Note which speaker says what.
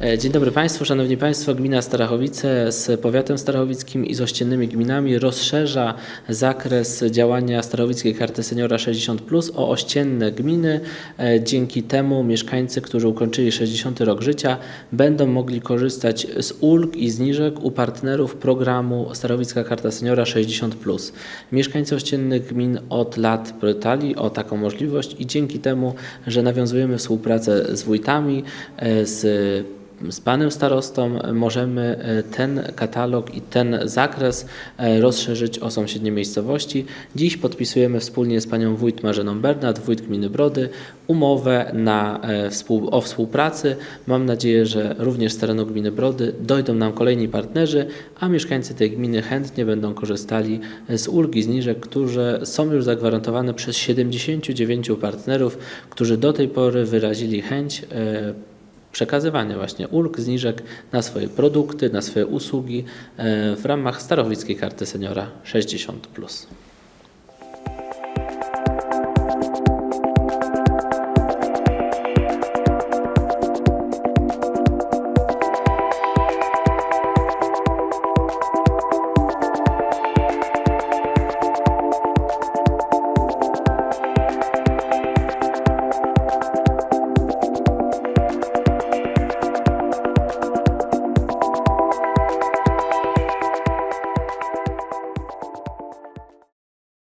Speaker 1: E, Dzień dobry Państwu, Szanowni Państwo. Gmina Starachowice z powiatem starachowickim i z ościennymi gminami rozszerza zakres działania Starachowickiej Karty Seniora 60+, o ościenne gminy. E, Dzięki temu mieszkańcy, którzy ukończyli 60 rok życia, będą mogli korzystać z ulg i zniżek u partnerów programu Starachowicka Karta Seniora 60+. Mieszkańcy ościennych gmin od lat pytali o taką możliwość i dzięki temu, że nawiązujemy współpracę z wójtami, e, z z panem starostą możemy e, ten katalog i ten zakres e, rozszerzyć o sąsiednie miejscowości. Dziś podpisujemy wspólnie z panią wójt Marzeną Bernat, wójt gminy Brody, umowę na, e, o współpracy. Mam nadzieję, że również z terenu gminy Brody dojdą nam kolejni partnerzy, a mieszkańcy tej gminy chętnie będą korzystali z ulgi, zniżek, które są już zagwarantowane przez 79 partnerów, którzy do tej pory wyrazili chęć e, przekazywania właśnie ulg, zniżek na swoje produkty, na swoje usługi e, w ramach Starowickiej Karty Seniora 60+.